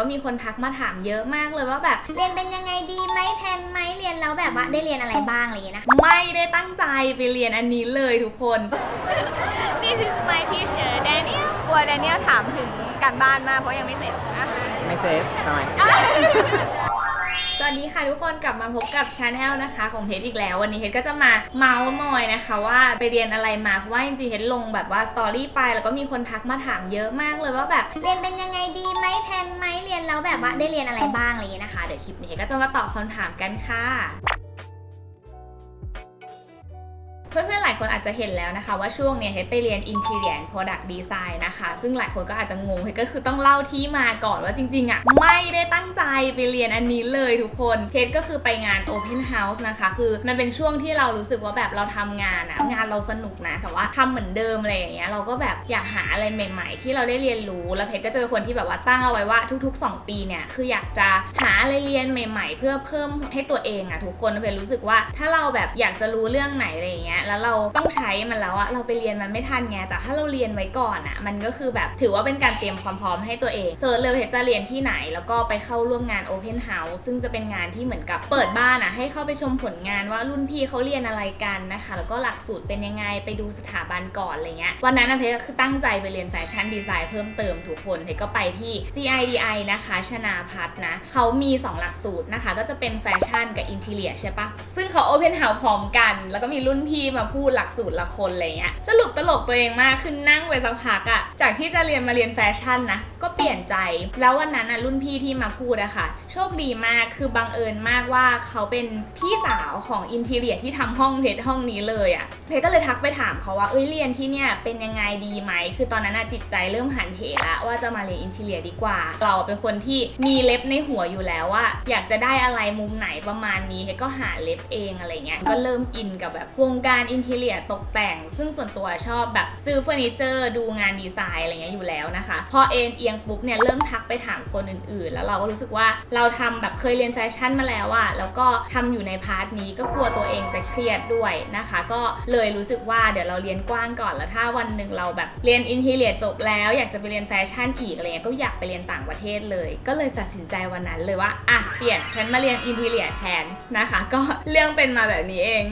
ก็มีคนทักมาถามเยอะมากเลยว่าแบบเรียนเป็นยังไงดีไหมแพนไหมเรียนแล้วแบบว่าได้เรียนอะไรบ้างอะไรอย่างเงี้ยนะไม่ได้ตั้งใจไปเรียนอันนี้เลยทุกคน This is my teacher Daniel กลัว Daniel ถามถึงการบ้านมากเพราะยังไม่เสร็จนะไม่เซฟทำไมสวัส ดีค่ะทุกคนกลับมาพบกับชาแนลนะคะของเฮดอีกแล้ว วันนี้เฮดก็จะมาเมาส์มอยนะคะว่าไปเรียนอะไรมาเพราะว่าจริงๆเฮดลงแบบว่าสตอรี่ไปแล้วก็มีคนทักมาถามเยอะมากเลยว่าแบบเรียนเป็นยังไงดีไหมแพนไหมเรียนแล้วแบบว่าได้เรียนอะไรบ้างอะไรอย่างเงี้ยนะคะเดี๋ยวคลิปนี้เพชรก็จะมาตอบคำถามกันค่ะ เพื่อนๆ หลายคนอาจจะเห็นแล้วนะคะ ว่าช่วงเนี้ยเฮดไปเรียน Interior and Product Design นะคะ ซึ่งหลายคนก็อาจจะงงเฮดก็คือต้องเล่าที่มาก่อนว่าจริงๆอะไม่ได้ตั้งใจไปเรียนอันนี้เลยทุกคนเฮดก็คือไปงาน Open House นะคะ คือมันเป็นช่วงที่เรารู้สึกว่าแบบเราทำงานอะงานเราสนุกนะ แต่ว่าทำเหมือนเดิมอะไรอย่างเงี้ยเราก็แบบอยากหาอะไรใหม่ ๆ ที่เราได้เรียนรู้แล้วเพชรก็จะเป็นคนที่แบบว่าตั้งเอาไว้ว่าทุก ๆ 2 ปีเนี่ยคืออยากจะหาอะไรเรียนใหม่ ๆ เพื่อเพิ่มให้ตัวเองอะทุกคนเพชรรู้สึกว่าถ้าเราแบบอยากจะรู้เรื่องไหนอะไรอย่างเงี้ยแล้วเราต้องใช้มันแล้วอะเราไปเรียนมันไม่ทันไงแต่ถ้าเราเรียนไว้ก่อนอะมันก็คือแบบถือว่าเป็นการเตรียมความพร้อมให้ตัวเองเซิร์ชเลยเพชรจะเรียนที่ไหน แล้วก็ไปเข้าร่วมงาน Open House ซึ่งจะเป็นงานที่เหมือนกับเปิดบ้านอะให้เข้าไปชมผลงานว่ารุ่นพี่เขาเรียนอะไรกันนะคะ แล้วก็หลักสูตรเป็นยังไงไปดูสถาบันก่อนอะไรเงี้ยวันนั้นนะเพชรก็คือตั้งใจไปเรียนแฟชั่นดีไซน์เพิ่มเติมทุกคนเพชรก็ไปที่ CIDI นะคะชนาพัฒน์นะเขามี 2 หลักสูตรนะคะ ก็จะเป็นแฟชั่นกับอินเทเลียใช่ปะซึ่งเขา Open House พร้อมกัน แล้วก็มีรุ่นพี่มาพูดหลักสูตรละคนอะไรเงี้ยสรุปตลกตัวเองมากคือนั่งไปสักพักอะจากที่จะเรียนมาเรียนแฟชั่นนะก็เปลี่ยนใจ แล้ววันนั้นอะรุ่นพี่ที่มาพูดอะค่ะ โชคดีมากคือบังเอิญมากว่าเขาเป็นพี่สาวของอินเทเลียที่ทำห้องเพชรห้องนี้เลยอะเพชรก็เลยทักไปถามเขาว่าเอ้ยเรียนที่เนี่ยเป็นยังไงดีไหมคือตอนนั้นอะจิตใจเริ่มหันเหละว่าจะมาเรียนอินเทเลียดีกว่า เราเป็นคนที่มีเล็บในหัวอยู่แล้วว่า อยากจะได้อะไรมุมไหนประมาณนี้เพชรก็หาเล็บเองอะไรเงี้ยก็เริ่มอินกับแบบวงการอินเทเลียตกแต่ง ซึ่งส่วนตัวชอบแบบซื้อเฟอร์นิเจอร์ดูงานดีไซน์อะไรเงี้ยอยู่แล้วนะคะ พอเอ็นเอียงปุ๊บเนี่ยเริ่มทักไปถามคนอื่นๆ แล้วเราก็รู้สึกว่าเราทำแบบเคยเรียนแฟชั่นมาแล้วอะแล้วก็ทำอยู่ในพาร์ทนี้ก็กลัวตัวเองจะเครียดด้วยนะคะ ก็เลยรู้สึกว่าเดี๋ยวเราเรียนกว้างก่อนแล้วถ้าวันหนึ่งเราแบบเรียนอินเทเลียจบแล้ว อยากจะไปเรียนแฟชั่นอีกอะไรเงี้ยก็อยากไปเรียนต่างประเทศเลย ก็เลยตัดสินใจวันนั้นเลยว่าอะเปลี่ยนฉันมาเรียนอินเทเลียแทนนะคะ ก็เรื่องเป็นมาแบบนี้เอง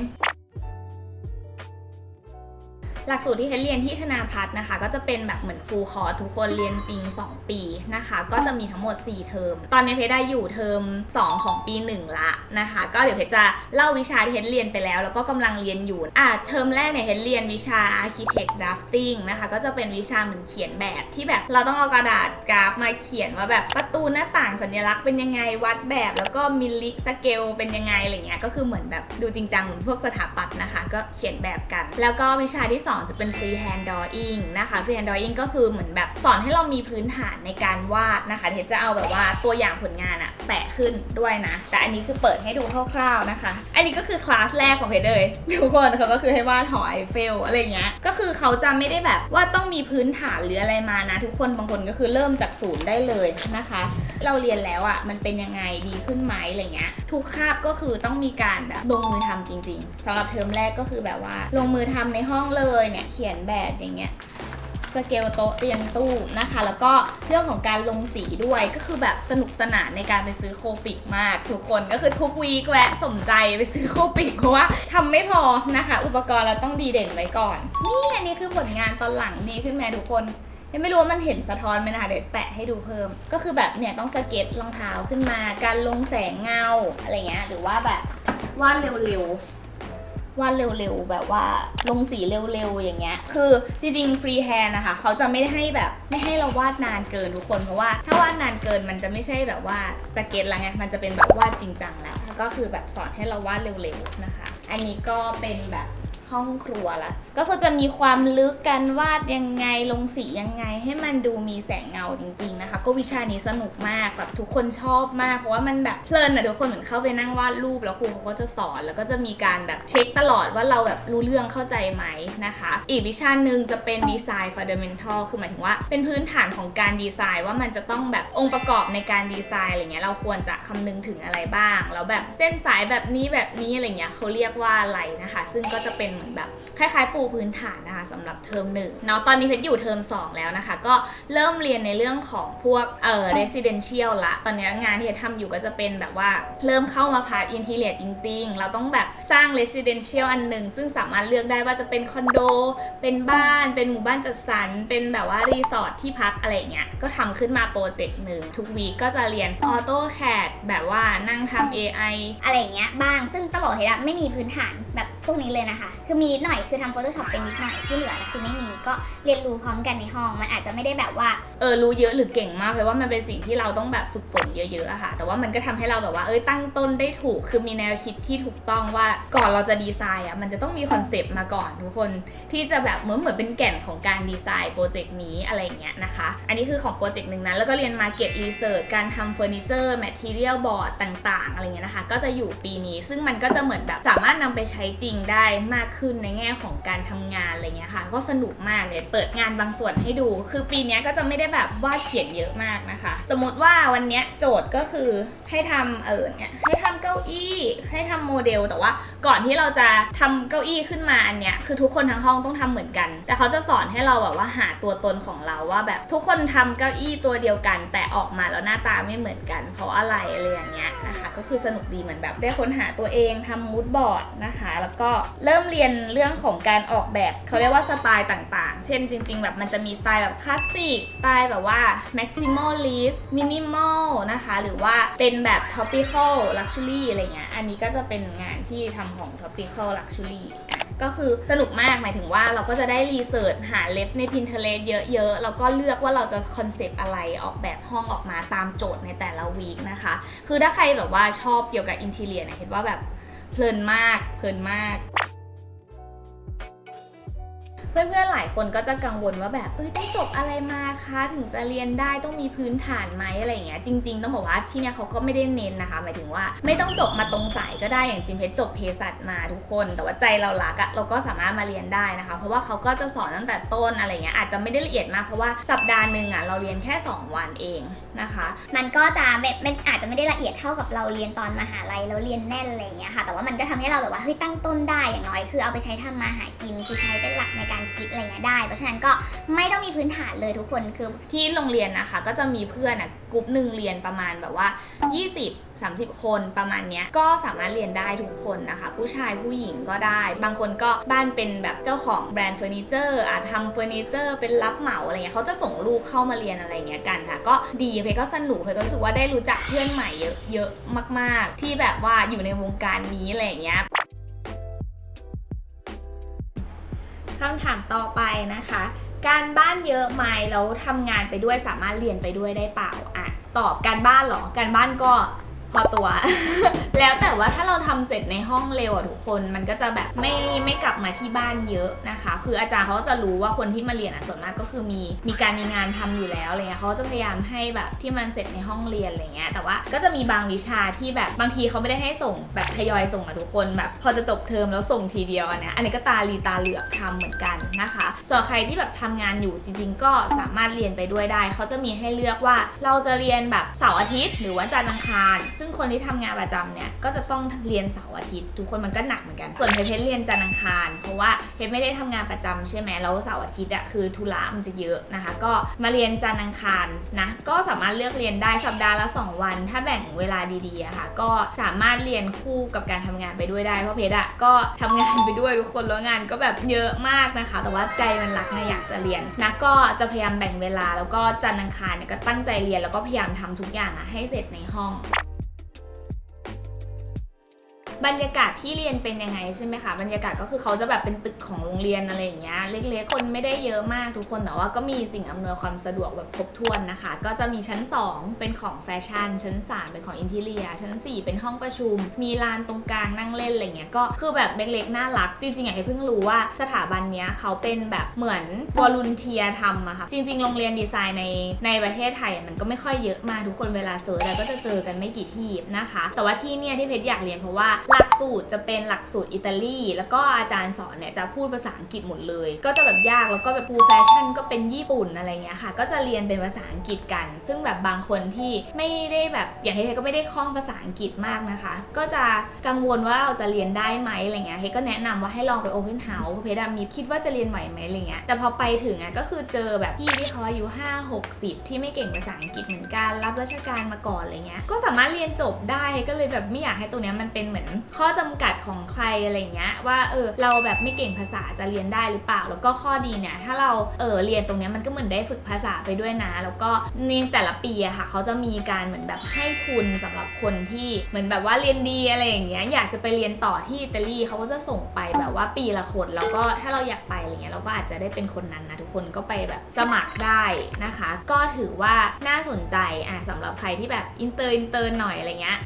หลักสูตรที่เฮดเรียนที่ชนาพัฒน์นะคะ ก็จะเป็นแบบเหมือนฟูลคอร์สทุกคนเรียนจริง 2 ปีนะคะ ก็จะมีทั้งหมด 4 เทอม ตอนนี้เพชรได้อยู่เทอม 2 ของปี 1 ละนะคะ ก็เดี๋ยวเพชรจะเล่าวิชาที่เฮดเรียนไปแล้ว แล้วก็กำลังเรียนอยู่อะเทอมแรกเนี่ยเฮดเรียนวิชา Architect Drafting นะคะ ก็จะเป็นวิชาเหมือนเขียนแบบที่แบบเราต้องเอากระดาษกราฟมาเขียนว่าแบบประตูหน้าต่างสัญลักษณ์เป็นยังไงวัดแบบ แล้วก็มิลลิสเกลเป็นยังไงอะไรเงี้ยก็คือเหมือนแบบดูจริงจังเหมือนพวกสถาปัตย์นะคะ ก็เขียนแบบกัน แล้วก็วิชาที่2จะเป็น freehand drawing นะคะ freehand drawing ก็คือเหมือนแบบสอนให้เรามีพื้นฐานในการวาดนะคะ เทปจะเอาแบบว่าตัวอย่างผลงานอะแปะขึ้นด้วยนะ แต่อันนี้คือเปิดให้ดูคร่าวๆนะคะ อันนี้ก็คือคลาสแรกของเพจเลยทุกคนเขาก็คือให้วาดหอไอเฟลอะไรเงี้ย ก็คือเขาจะไม่ได้แบบว่าต้องมีพื้นฐานหรืออะไรมานะ ทุกคนบางคนก็คือเริ่มจากศูนย์ได้เลยนะคะ เราเรียนแล้วอะ่ะมันเป็นยังไงดีขึ้นไหมอะไรเงี้ย ทุกคาบก็คือต้องมีการแบบลงมือทำจริง ๆสำหรับเทอมแรกก็คือแบบว่าลงมือทำในห้องเลยเนี่ยเขียนแบบอย่างเงี้ยสเกลโต๊ะเตียงตู้นะคะ แล้วก็เรื่องของการลงสีด้วยก็คือแบบสนุกสนานในการไปซื้อโคปิกมาก ทุกคนก็คือทุกวีคแวะสมใจไปซื้อโคปิกเพราะว่าทำไม่พอนะคะ อุปกรณ์เราต้องดีเด่นไว้ก่อน นี่อันนี้คือผลงานตอนหลังดีขึ้นไหมทุกคนยังไม่รู้ว่ามันเห็นสะท้อนไหมนะคะเดี๋ยวแปะให้ดูเพิ่ม ก็คือแบบเนี่ยต้องสเก็ตรองเท้าขึ้นมา การลงแสงเงาอะไรเงี้ยหรือว่าแบบวาดเร็วๆ วาดเร็วๆ แบบว่าลงสีเร็วๆ อย่างเงี้ย คือจริงๆฟรีแฮนด์นะคะ เขาจะไม่ให้แบบไม่ให้เราวาดนานเกินทุกคน เพราะว่าถ้าวาดนานเกินมันจะไม่ใช่แบบว่าสเก็ตละไง มันจะเป็นแบบวาดจริงจังแล้ว ก็คือแบบสอนให้เราวาดเร็วๆ นะคะ อันนี้ก็เป็นแบบ ห้องครัวละก็คือจะมีความลึกการวาดยังไงลงสียังไง ให้มันดูมีแสงเงาจริงๆนะคะ ก็วิชานี้สนุกมากแบบทุกคนชอบมาก เพราะว่ามันแบบเพลินอะทุกคนเหมือนเข้าไปนั่งวาดรูปแล้วครูเขาก็จะสอน แล้วก็จะมีการแบบเช็คตลอดว่าเราแบบรู้เรื่องเข้าใจไหมนะคะ อีกวิชาหนึ่งจะเป็นดีไซน์ fundamental คือหมายถึงว่าเป็นพื้นฐานของการดีไซน์ว่ามันจะต้องแบบองค์ประกอบในการดีไซน์อะไรเงี้ยเราควรจะคำนึงถึงอะไรบ้างแล้วแบบเส้นสายแบบนี้แบบนี้อะไรเงี้ยเขาเรียกว่าอะไรนะคะ ซึ่งก็จะเป็นเหมือนแบบคล้ายๆ ปูพื้นฐานนะคะสำหรับเทอมหนึ่งเนาะตอนนี้เพชรอยู่เทอมสองแล้วนะคะ ก็เริ่มเรียนในเรื่องของพวกเอ่อ residential ละตอนนี้งานที่เพชรทำอยู่ก็จะเป็นแบบว่าเริ่มเข้ามาพาร์ทอินทีเลียจริง ๆ เราต้องแบบสร้าง residential อันหนึ่งซึ่งสามารถเลือกได้ว่าจะเป็นคอนโดเป็นบ้าน เป็นหมู่บ้านจัดสรรเป็นแบบว่ารีสอร์ทที่พักอะไรเงี้ยก็ทำขึ้นมาโปรเจกต์หนึ่งทุกวีก็จะเรียน AutoCAD แบบว่านั่งทำ AI อะไรอย่างเงี้ยบ้างซึ่งต้องบอกเลยว่าไม่มีพื้นฐาน แบบพวกนี้เลยนะคะ คือมีนิดหน่อยคือทำ Photoshop เป็นนิดหน่อยที่เหลือคือไม่มีก็เรียนรู้พร้อมกันในห้อง มันอาจจะไม่ได้แบบว่า เออรู้เยอะหรือเก่งมากเพราะว่ามันเป็นสิ่งที่เราต้องแบบฝึกฝนเยอะๆอะค่ะ แต่ว่ามันก็ทำให้เราแบบว่าเอ้ยตั้งต้นได้ถูก คือมีแนวคิดที่ถูกต้องว่าก่อนเราจะดีไซน์อะมันจะต้องมีคอนเซปต์มาก่อนทุกคนที่จะแบบเหมือนเหมือนเป็นแก่นของการดีไซน์โปรเจกต์นี้อะไรอย่างเงี้ยนะคะ อันนี้คือของโปรเจกต์หนึ่งนะแล้วก็เรียน Market Research การทำเฟอร์นิเจอร์ Material Board ต่างๆอะไรเงี้ยนะคะ ก็จะอยู่ปีนี้ ซึ่งมันก็จะเหมือนแบบสามารถนำไปใช้ช้จริงได้มากขึ้นในแง่ของการทำงานอะไรเงี้ยค่ะ ก็สนุกมากเลยเปิดงานบางส่วนให้ดู คือปีนี้ก็จะไม่ได้แบบวาดเขียนเยอะมากนะคะ สมมติว่าวันนี้โจทย์ก็คือให้ทำเออเนี่ยให้ทำเก้าอี้ ให้ทำโมเดลแต่ว่า ก่อนที่เราจะทำเก้าอี้ขึ้นมาอันเนี้ยคือทุกคนทั้งห้องต้องทำเหมือนกัน แต่เขาจะสอนให้เราแบบว่าหาตัวตนของเราว่าแบบทุกคนทำเก้าอี้ตัวเดียวกัน แต่ออกมาแล้วหน้าตาไม่เหมือนกัน เพราะอะไรอะไรอย่างเงี้ยนะคะก็คือสนุกดีเหมือนแบบ ได้ค้นหาตัวเองทำมูดบอร์ดนะคะ แล้วก็เริ่มเรียนเรื่องของการออกแบบเขาเรียกว่าสไตล์ต่างๆ เช่นจริง ๆ แบบมันจะมีสไตล์แบบคลาสสิกสไตล์แบบว่า maximalist minimal นะคะ หรือว่าเป็นแบบ topical luxury อะไรเงี้ยอันนี้ก็จะเป็นงานที่ทำของ topical luxury อะก็คือสนุกมากหมายถึงว่าเราก็จะได้รีเสิร์ชหาเล็บใน Pinterest เยอะๆ แล้วก็เลือกว่าเราจะคอนเซปต์อะไรออกแบบห้องออกมาตามโจทย์ในแต่ละวีคนะคะ คือถ้าใครแบบว่าชอบเกี่ยวกับอินทีเลียเนี่ยเห็นว่าแบบเพลินมากเพลินมาก เพื่อนๆหลายคนก็จะกังวลว่าแบบเอ้ยต้องจบอะไรมาคะถึงจะเรียนได้ต้องมีพื้นฐานไหมอะไรอย่างเงี้ยจริงๆต้องบอกว่าที่เนี่ยเขาก็ไม่ได้เน้นนะคะ หมายถึงว่าไม่ต้องจบมาตรงสายก็ได้อย่างจริงเพชรจบเภสัชมาทุกคน แต่ว่าใจเรารักอะเราก็สามารถมาเรียนได้นะคะ เพราะว่าเขาก็จะสอนตั้งแต่ต้นอะไรเงี้ยอาจจะไม่ได้ละเอียดมากเพราะว่าสัปดาห์หนึ่งอะเราเรียนแค่ 2 วันเองนะคะ มันก็จะแบบมันอาจจะไม่ได้ละเอียดเท่ากับเราเรียนตอนมหาลัยแล้วเรียนแน่นอะไรเงี้ยค่ะ แต่ว่ามันก็ทำให้เราแบบว่าเฮ้ยตั้งต้นได้อย่างน้อยคือเอาไปใช้ทำมาหากินคือใช้เป็นหลักในการคิดอะไรเงี้ยได้ เพราะฉะนั้นก็ไม่ต้องมีพื้นฐานเลยทุกคนคือ ที่โรงเรียนนะคะ ก็จะมีเพื่อนอะกลุ่มหนึ่งเรียนประมาณแบบว่า 20 30 คนประมาณเนี้ยก็สามารถเรียนได้ทุกคนนะคะ ผู้ชายผู้หญิงก็ได้ บางคนก็บ้านเป็นแบบเจ้าของแบรนด์เฟอร์นิเจอร์อาจทำเฟอร์นิเจอร์เป็นรับเหมาอะไรเงี้ยเขาจะส่งลูกเข้ามาเรียนอะไรเงี้ยกันค่ะ ก็ดีเพยก็สนุกเพยก็รู้สึกว่าได้รู้จักเพื่อนใหม่เยอะเยอะมาก ๆ ที่แบบว่าอยู่ในวงการนี้อะไรเงี้ย คำถามต่อไปนะคะ การบ้านเยอะไหมแล้วทำงานไปด้วยสามารถเรียนไปด้วยได้เปล่าอะตอบการบ้านเหรอ การบ้านก็ พอตัว แล้วแต่ว่าถ้าเราทำเสร็จในห้องเร็วอะทุกคนมันก็จะแบบไม่ไม่กลับมาที่บ้านเยอะนะคะ คืออาจารย์เขาจะรู้ว่าคนที่มาเรียนอะส่วนมากก็คือมีมีการมีงานทำอยู่แล้วอะไรเงี้ยเขาจะพยายามให้แบบที่มันเสร็จในห้องเรียนอะไรเงี้ยแต่ว่าก็จะมีบางวิชาที่แบบบางทีเขาไม่ได้ให้ส่งแบบทยอยส่งอะทุกคนแบบพอจะจบเทอมแล้วส่งทีเดียวอันเนี้ยอันนี้ก็ตาลีตาเหลือกทำเหมือนกันนะคะส่วนใครที่แบบทำงานอยู่จริง ๆ ก็สามารถเรียนไปด้วยได้ เขาจะมีให้เลือกว่าเราจะเรียนแบบเสาร์อาทิตย์ หรือว่าจันทร์อังคารซึ่งคนที่ทำงานประจำเนี่ยก็จะต้องเรียนเสาร์อาทิตย์ ทุกคนมันก็หนักเหมือนกัน ส่วนเพชรเรียนจันทร์อังคาร เพราะว่าเพชรไม่ได้ทำงานประจำใช่ไหมแล้วเสาร์อาทิตย์อะคือธุระมันจะเยอะนะคะ ก็มาเรียนจันทร์อังคารนะก็สามารถเลือกเรียนได้สัปดาห์ละ 2 วัน ถ้าแบ่งเวลาดีๆอะค่ะ ก็สามารถเรียนคู่กับการทำงานไปด้วยได้เพราะเพชรอะก็ทำงานไปด้วยทุกคนแล้วงานก็แบบเยอะมากนะคะ แต่ว่าใจมันรักนะอยากจะเรียนนะก็จะพยายามแบ่งเวลาแล้วก็จันทร์อังคารเนี่ยก็ตั้งใจเรียนแล้วก็พยายามทำทุกอย่างอะให้เสร็จในห้อง บรรยากาศที่เรียนเป็นยังไงใช่ไหมคะบรรยากาศก็คือเขาจะแบบเป็นตึกของโรงเรียนอะไรอย่างเงี้ยเล็กๆคนไม่ได้เยอะมากทุกคนแต่ว่าก็มีสิ่งอำนวยความสะดวกแบบครบถ้วนนะคะ ก็จะมีชั้น 2 เป็นของแฟชั่น ชั้น 3 เป็นของอินทีเลีย ชั้น 4 เป็นห้องประชุม มีลานตรงกลางนั่งเล่นอะไรเงี้ยก็คือแบบเล็กๆน่ารัก จริงๆอยากให้เพิ่งรู้ว่าสถาบันเนี้ยเขาเป็นแบบเหมือนวอลุนเทียทำอะค่ะจริง ๆ โรงเรียนดีไซน์ในในประเทศไทยมันก็ไม่ค่อยเยอะมากทุกคนเวลาเสิร์ชแล้ก็จะเจอกันไม่กี่ที่นะคะ แต่ว่าที่เนี่ยที่เพชรอยากเรียนเพราะว่าหลักสูตรจะเป็นหลักสูตรอิตาลี แล้วก็อาจารย์สอนเนี่ยจะพูดภาษาอังกฤษหมดเลย ก็จะแบบยากแล้วก็แบบฟูแฟชั่นก็เป็นญี่ปุ่นอะไรเงี้ยค่ะ ก็จะเรียนเป็นภาษาอังกฤษกัน ซึ่งแบบบางคนที่ไม่ได้แบบอย่างเฮยก็ไม่ได้คล่องภาษาอังกฤษมากนะคะ ก็จะกังวลว่าเราจะเรียนได้ไหมอะไรเงี้ยเฮยก็แนะนำว่าให้ลองไปโอเพนเฮาส์เพดามีคิดว่าจะเรียนไหวไหมอะไรเงี้ยแต่พอไปถึงอะก็คือเจอแบบพี่ที่เขาอายุ5 60 ที่ไม่เก่งภาษาอังกฤษเหมือนกันรับราชการมาก่อนอะไรเงี้ยก็สามารถเรียนจบได้ก็เลยแบบไม่อยากให้ตรงเนี้ยมันเป็นเหมือนข้อจำกัดของใครอะไรเงี้ยว่าเออเราแบบไม่เก่งภาษาจะเรียนได้หรือเปล่า แล้วก็ข้อดีเนี่ยถ้าเราเออเรียนตรงเนี้ยมันก็เหมือนได้ฝึกภาษาไปด้วยนะ แล้วก็ในแต่ละปีอะค่ะเขาจะมีการเหมือนแบบให้ทุนสำหรับคนที่เหมือนแบบว่าเรียนดีอะไรอย่างเงี้ยอยากจะไปเรียนต่อที่อิตาลีเขาก็จะส่งไปแบบว่าปีละคนแล้วก็ถ้าเราอยากไปอะไรเงี้ยเราก็อาจจะได้เป็นคนนั้นนะทุกคนก็ไปแบบสมัครได้นะคะ ก็ถือว่าน่าสนใจอะสำหรับใครที่แบบอินเตอร์อินเตอร์หน่อยอะไรเงี้ย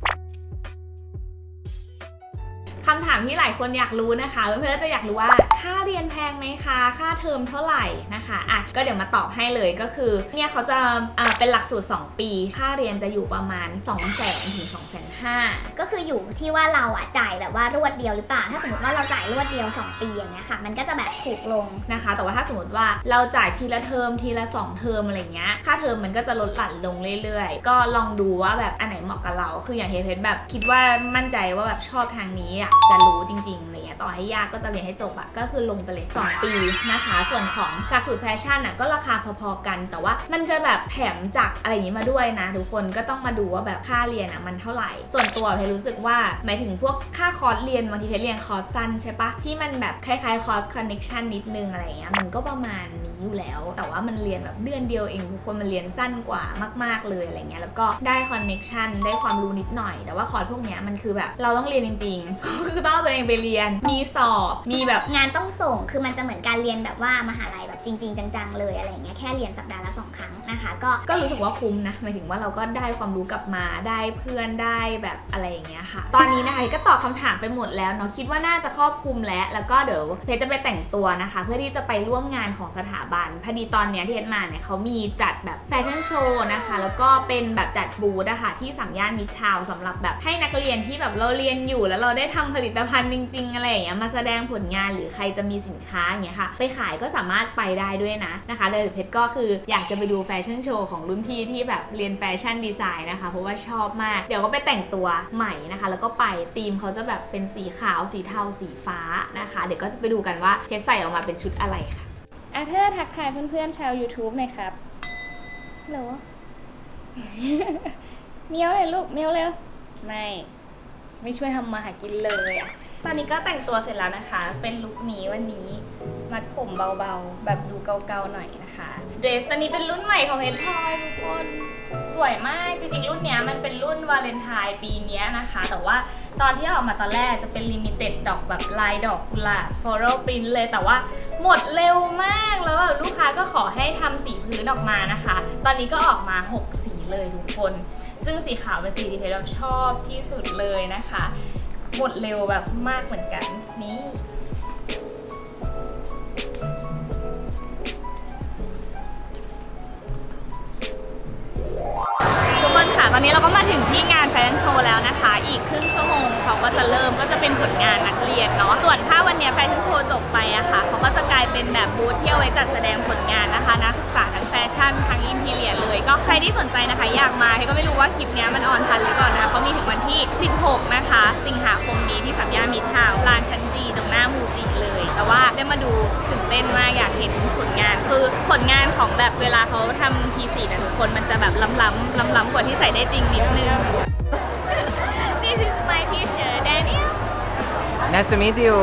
คำถามที่หลายคนอยากรู้นะคะเพื่อนๆจะอยากรู้ว่าค่าเรียนแพงไหมคะ ค่าเทอมเท่าไหร่นะคะอะก็เดี๋ยวมาตอบให้เลยก็คือเนี่ยเขาจะอ่าเป็นหลักสูตร 2 ปี ค่าเรียนจะอยู่ประมาณ 2 0 0 0 0 0ถึง2 5 0 0 0ก็คืออยู่ที่ว่าเราอะจ่ายแบบว่ารวดเดียวหรือเปล่า ถ้าสมมติว่าเราจ่ายรวดเดียว 2 ปีอย่างเงี้ยค่ะ มันก็จะแบบถูกลงนะคะ แต่ว่าถ้าสมมติว่าเราจ่ายทีละเทอมทีละ 2 เทอมอะไรเงี้ยค่าเทอมมันก็จะลดหลั่นลงเรื่อยๆ ก็ลองดูว่าแบบอันไหนเหมาะกับเรา คืออย่างเฮเพชรแบบคิดว่ามั่นใจว่าแบบชอบทางนี้อยากจะรู้จริงๆอะไรเงี้ยต่อให้ยากก็จะเรียนให้จบอะก็คือลงไปเลย2ปีนะคะ ส่วนของหลักสูตรแฟชั่นอะก็ราคาพอๆกัน แต่ว่ามันจะแบบแถมจักอะไรอย่างนี้มาด้วยนะ ทุกคนก็ต้องมาดูว่าแบบค่าเรียนอะมันเท่าไหร่ ส่วนตัวเพรู้สึกว่าหมายถึงพวกค่าคอร์สเรียนบางทีเพรเรียนคอร์สสั้นใช่ปะที่มันแบบคล้ายๆคอร์สคอนเน็ชันนิดนึงอะไรเงี้ยมันก็ประมาณ นี้อยู่แล้ว แต่ว่ามันเรียนแบบเดือนเดียวเองทุกคนมันเรียนสั้นกว่ามากๆเลยอะไรเงี้ยแล้วก็ได้คอนเน็ชันได้ความรู้นิดหน่อย แต่ว่าคอร์สพวกเนี้ยมันคือแบบเราต้องเรียนจริงๆคือต้องเอาตัวเองไปเรียน มีสอบ มีแบบงานต้องส่งคือมันจะเหมือนการเรียนแบบว่ามหาลัยแบบจริง ๆ จังๆ เลยอะไรเงี้ยแค่เรียนสัปดาห์ละสองครั้งนะคะก็ก็รู้สึกว่าคุ้มนะหมายถึงว่าเราก็ได้ความรู้กลับมาได้เพื่อนได้แบบอะไรอย่างเงี้ยค่ะ ตอนนี้นะคะก็ตอบคำถามไปหมดแล้วเนาะคิดว่าน่าจะครอบคลุมแล้ว แล้วก็เดี๋ยวเพชจะไปแต่งตัวนะคะ เพื่อที่จะไปร่วมงานของสถาบัน พอดีตอนเนี้ยที่เพชรมาเนี่ยเขามีจัดแบบแฟชั่นโชว์นะคะ แล้วก็เป็นแบบจัดบูธอะค่ะที่สามย่านมิตรทาวน์สำหรับแบบให้นักเรียนที่แบบเราเรียนอยู่แล้วเราได้ทำผลิตภัณฑ์จริง ๆ อะไรอย่างเงี้ยมาแสดงผลงานหรือใครจะมีสินค้าอย่างเงี้ยค่ะ ไปขายก็สามารถไปได้ด้วยนะนะคะเดี๋ยวเพชรก็คืออยากจะไปดูแฟชั่นโชว์ของรุ่นพี่ที่แบบเรียนแฟชั่นดีไซน์นะคะ เพราะว่าชอบมาก เดี๋ยวก็ไปแต่งตัวใหม่นะคะ แล้วก็ไปธีมเขาจะแบบเป็นสีขาวสีเทาสีฟ้านะคะ เดี๋ยวก็จะไปดูกันว่าเพชรใส่ออกมาเป็นชุดอะไรค่ะ อาเธอร์ทักทายเพื่อนๆชาว YouTube หน่อยครับฮัลโหลเมียวเลยลูกเมียวเร็ว ไม่ ไม่ช่วยทำมาหากินเลยอะตอนนี้ก็แต่งตัวเสร็จแล้วนะคะ เป็นลุคนี้วันนี้ มัดผมเบาๆ แบบดูเกาๆหน่อยนะคะ เดรสตอนนี้เป็นรุ่นใหม่ของเฮดทอยทุกคน สวยมาก จริงๆรุ่นเนี้ยมันเป็นรุ่นวาเลนไทน์ปีเนี้ยนะคะ แต่ว่า ตอนที่ออกมาตอนแรกจะเป็นลิมิเต็ดดอกแบบลายดอกกุหลาบ floral print เลยแต่ว่าหมดเร็วมากแล้วแบบลูกค้าก็ขอให้ทำสีพื้นออกมานะคะ ตอนนี้ก็ออกมา 6 สีเลยทุกคน ซึ่งสีขาวเป็นสีที่เพชราชอบที่สุดเลยนะคะ หมดเร็วแบบมากเหมือนกันนี่ อนนี้เราก็มาถึงที่งานแฟชั่นโชว์แล้วนะคะ อีกครึ่งชั่วโมงเขาก็จะเริ่มก็จะเป็นผลงานนักเรียนเนาะ ส่วนถ้าวันนี้แฟชั่นโชว์จบไปอะค่ะเขาก็จะกลายเป็นแบบบูธที่เอาไว้จัดแสดงผลงานนะคะนักศึกษาทั้งแฟชั่นทั้งอินทีเรียเลย ก็ใครที่สนใจนะคะอยากมาให้ก็ไม่รู้ว่าคลิปนี้มันออนทันหรือเปล่านะเขามีถึงวันที่ 16 นะคะ สิงหาคมนี้ที่สัมยามิตรทาวน์ลานชั้นจีตรงหน้ามูจี แต่ว่าได้มาดูตื่นเต้นมากอยากเห็นผลงาน คือผลงานของแบบเวลาเขาทำทีสีแต่ทุกคนมันจะแบบล้ำๆล้ำๆกว่าที่ใส่ได้จริงนิดนึง This is my teacher Daniel Nice to meet you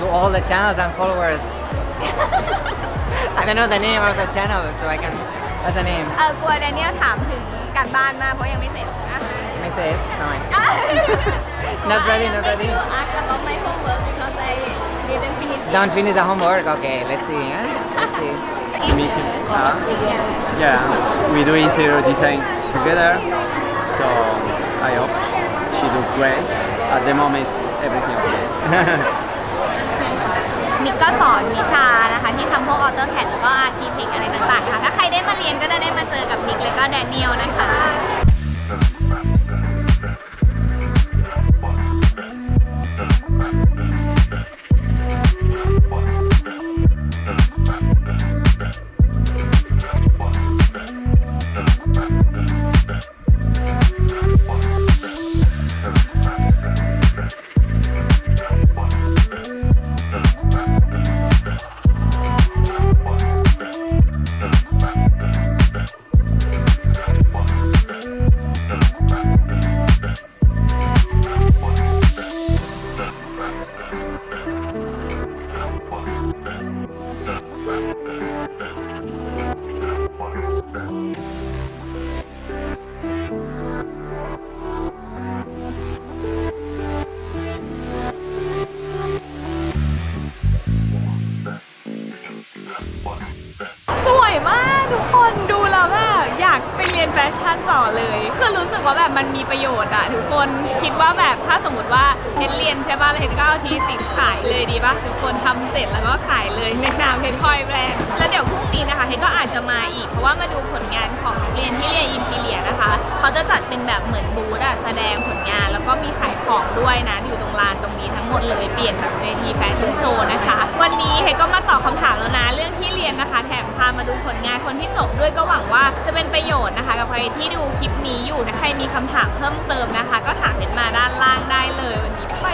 to all the channels and followers. I don't know the name of the channel, so I can. What's the name? เออกลัวแดเนียลถามถึงการบ้านมากเพราะยังไม่เสร็จนะ May say it? No, I- Not ready, not ready. ask about my homework Don't finish the homework. Okay, let's see. Huh? Let's see. meet you. Huh? Yeah, we do interior design together. So I hope she do great. At the moment, everything okay. นิกก็สอนวิชานะคะที่ทำพวกออเตอร์แคดแล้วก็อาร์คิเทคอะไรต่างๆนะคะถ้าใครได้มาเรียนก็จะได้มาเจอกับนิกและก็แดเนียลนะคะ ว่าแบบมันมีประโยชน์อะทุกคนคิดว่าแบบถ้าสมมติว่าเฮดเรียนใช่ป่ะแล้วเฮดก็เอาทีสิขายเลยดีป่ะทุกคนทำเสร็จแล้วก็ขายเลยในนามเฮดคอยแบรนด์แล้วเดี๋ยวพรุ่งนี้นะคะเฮดก็อาจจะมาอีกเพราะว่ามาดูผลงานของนักเรียนที่เเขาจะจัดเป็นแบบเหมือนบูธอะแสดงผลงาน แล้วก็มีขายของด้วยนะ อยู่ตรงลานตรงนี้ทั้งหมดเลยเปลี่ยนแบบเวทีแฟชั่นโชว์นะคะ วันนี้เฮก็มาตอบคำถามแล้วนะ เรื่องที่เรียนนะคะ แถมพามาดูผลงานคนที่จบด้วยก็หวังว่าจะเป็นประโยชน์นะคะ กับใครที่ดูคลิปนี้อยู่นะใครมีคำถามเพิ่มเติมนะคะ ก็ถามเห็นมาด้านล่างได้เลยวันนี้ไป